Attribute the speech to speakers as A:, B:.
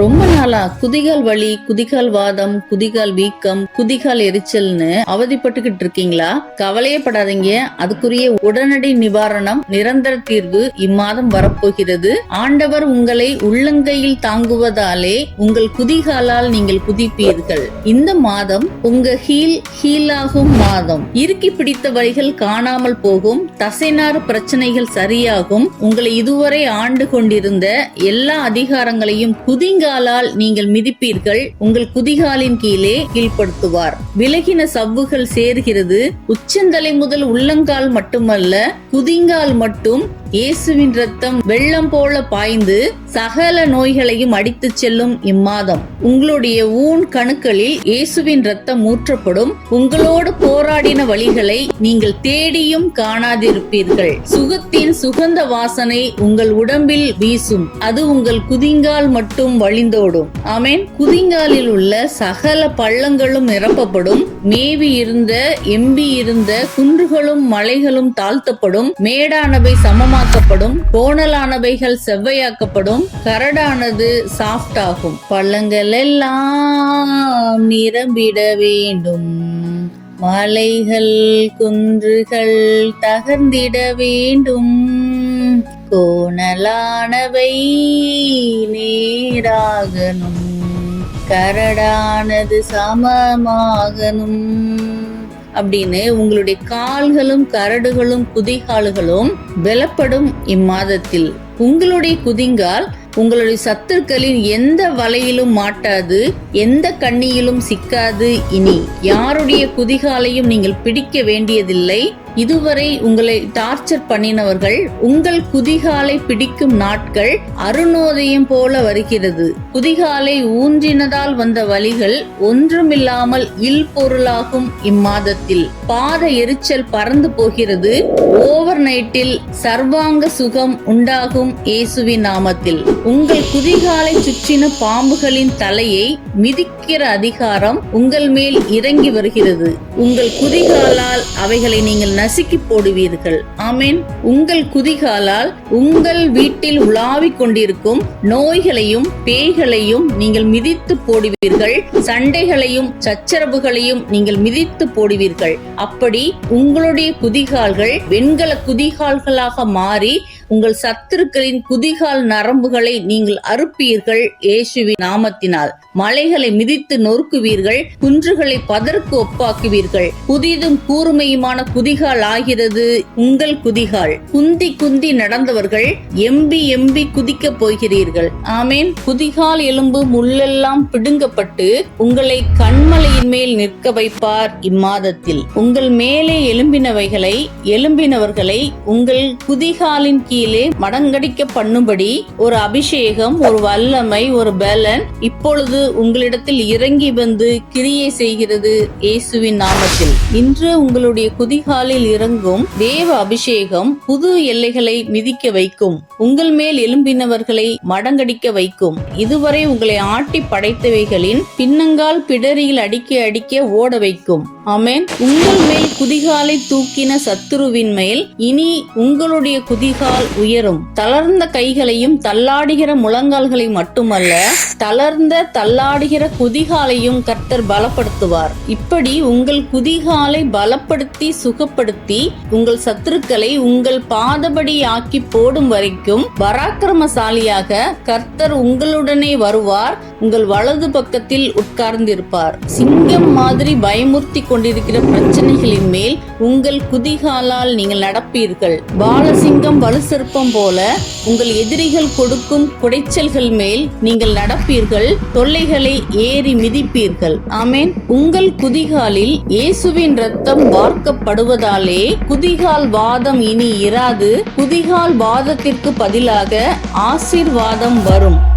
A: ரொம்ப நாளா குதிகால் வலி குதிகால் வாதம் குதிகால் வீக்கம் குதிகால் எரிச்சல்னு அவதிப்பட்டுக்கிட்டு இருக்கீங்களா? கவலையே படாதீங்க. அதுக்குரிய உடனடி நிவாரணம் நிரந்தர தீர்வு இம்மாதம் வரப்போகிறது. ஆண்டவர் உங்களை உள்ளங்கையில் தாங்குவதாலே உங்கள் குதிகாலால் நீங்கள் குதிப்பீர்கள். இந்த மாதம் உங்க ஹீல் ஹீலாகும் மாதம். இறுக்கி பிடித்த வழிகள் காணாமல் போகும். தசைநாறு பிரச்சனைகள் சரியாகும். உங்களை இதுவரை ஆண்டு கொண்டிருந்த எல்லா அதிகாரங்களையும் குதிங்க குதிகாலால் நீங்கள் மிதிப்பீர்கள் உங்கள் குதிகாலின் கீழே கீழ்ப்படுத்துவார். விலகின சவ்வுகள் சேர்கிறது. உச்சந்தலை முதல் உள்ளங்கால் மட்டுமல்ல குதிங்கால் மட்டும் இயேசுவின் ரத்தம் வெள்ளம் போல பாய்ந்து சகல நோய்களையும் அடித்து செல்லும் இம்மாதம். உங்களுடைய ஊன் கணுக்களில் இயேசுவின் ரத்தம் ஊற்றப்படும். உங்களோடு போராடின வழிகளை நீங்கள் தேடியும் காணாதிருப்பீர்கள். சுகத்தின் சுகந்த வாசனை உங்கள் உடம்பில் வீசும். அது உங்கள் குதிங்கால் மட்டும் வழிந்தோடும். ஆமேன். குதிங்காலில் உள்ள சகல பள்ளங்களும் நிரப்பப்படும். மேவி இருந்த எம்பி இருந்த குன்றுகளும் மலைகளும் தாழ்த்தப்படும். மேடானவை சமமாக சமமாக்கப்படும் கோணலானவைகள் செவ்வையாக்கப்படும் கரடானது சாஃப்ட் ஆகும். பள்ளங்கள் எல்லாம் நிரம்பிட வேண்டும். மலைகள் குன்றுகள் தகர்ந்திட வேண்டும். கோணலானவை நேராகணும். கரடானது சமமாகணும். அப்படின்னு உங்களுடைய கால்களும் கரடுகளும் குதிகால்களும் பலப்படும் இம்மாதத்தில். உங்களுடைய குதிங்கால் உங்களுடைய சத்துருக்களின் எந்த வலையிலும் மாட்டாது எந்த கண்ணியிலும் சிக்காது இனி. யாருடைய குதிகாலையும் நீங்கள் பிடிக்க வேண்டியதில்லை. இதுவரை உங்களை டார்ச்சர் பண்ணினவர்கள் உங்கள் குதிகாலை பிடிக்கும் நாட்கள் அருணோதயம் போல வருகிறது. குதிகாலை ஊன்றினதால் வந்த வழிகள் ஒன்றுமில்லாமல் இல் பொருளாகும் இம்மாதத்தில். பாத எரிச்சல் பறந்து போகிறது. ஓவர் நைட்டில் சர்வாங்க சுகம் உண்டாகும் இயேசுவின் நாமத்தில் உங்கள் குதிகாலை சுற்றின பாம்புகளின் தலையை மிதிக்கிற அதிகாரம் உங்கள் மேல் இறங்கி வருகிறது. உங்கள் குதிகாலால் அவைகளை நீங்கள் நசுக்கி போடுவீர்கள். ஆமேன். உங்கள் குதிகாலால் உங்கள் வீட்டில் உலாவிக் கொண்டிருக்கும் நோய்களையும் பேய்களையும் நீங்கள் மிதித்து போடுவீர்கள். சண்டைகளையும் சச்சரவுகளையும் நீங்கள் மிதித்து போடுவீர்கள். அப்படி உங்களுடைய குதிகால்கள் வெண்கல குதிகால்களாக மாறி உங்கள் சத்துருக்களின் குதிகால் நரம்புகளை நீங்கள் அறுப்பீர்கள் இயேசுவின் நாமத்தினால். மலைகளை மிதித்து நொறுக்குவீர்கள் குன்றுகளை பதற்கு ஒப்பாக்குவீர்கள். புதிதும் கூர்மையுமான குதிகால் ஆகிறது உங்கள் குதிகால். குந்தி குந்தி நடந்தவர்கள் எம்பி எம்பி குதிக்க போகிறீர்கள். ஆமேன். குதிகால் எலும்பு முள்ளெல்லாம் பிடுங்கப்பட்டு உங்களை கண்மலையின் மேல் நிற்க வைப்பார் இம்மாதத்தில். உங்கள் மேலே எலும்பினவைகளை எலும்பினவர்களை உங்கள் குதிகாலின் கீழ் மடங்கடிக்க பண்ணும்படி ஒரு அபிஷேகம் ஒரு வல்லமை ஒரு பலன் இப்பொழுது உங்களிடத்தில் இறங்கி வந்து கிரியை செய்கிறது இயேசுவின் நாமத்தில். இன்று உங்களுடைய குதிகாலில் இறங்கும் தேவ அபிஷேகம் புது எல்லைகளை மிதிக்க வைக்கும். உங்கள் மேல் எலும்பினவர்களை மடங்கடிக்க வைக்கும். இதுவரை உங்களை ஆட்டி படைத்தவைகளின் பின்னங்கால் பிடரியில் அடிக்க அடிக்க ஓட வைக்கும். ஆமேன். உங்கள் மேல் குதிகாலை தூக்கின சத்துருவின் மேல் இனி உங்களுடைய குதிகால் உயரும். தளர்ந்த கைகளையும் தள்ளாடுகிற முழங்கால்களை மட்டுமல்ல தளர்ந்த தள்ளாடுகிற குதிகாலையும் கர்த்தர் பலப்படுத்துவார். இப்படி உங்கள் குதிகாலை பலப்படுத்தி சுகப்படுத்தி உங்கள் சத்துருக்களை உங்கள் பாதபடி ஆக்கி போடும் வரைக்கும் பராக்கிரமசாலியாக கர்த்தர் உங்களுடனே வருவார். உங்கள் வலது பக்கத்தில் உட்கார்ந்திருப்பார். சிங்கம் மாதிரி பயமுறுத்தி கொண்டிருக்கிற பிரச்சனைகளின் மேல் உங்கள் குதிகாலால் நீங்கள் நடப்பீர்கள். பாலசிங்கம் வலுசெருப்பம் போல உங்கள் எதிரிகள் கொடுக்கும் குடைச்சல்கள் மேல் நீங்கள் நடப்பீர்கள். தொல்லைகளை ஏறி மிதிப்பீர்கள். ஆமேன். உங்கள் குதிகாலில் இயேசுவின் ரத்தம் வார்க்கப்படுவதாலே குதிகால் வாதம் இனி இராது. குதிகால் வாதத்திற்கு பதிலாக ஆசீர்வாதம் வரும்.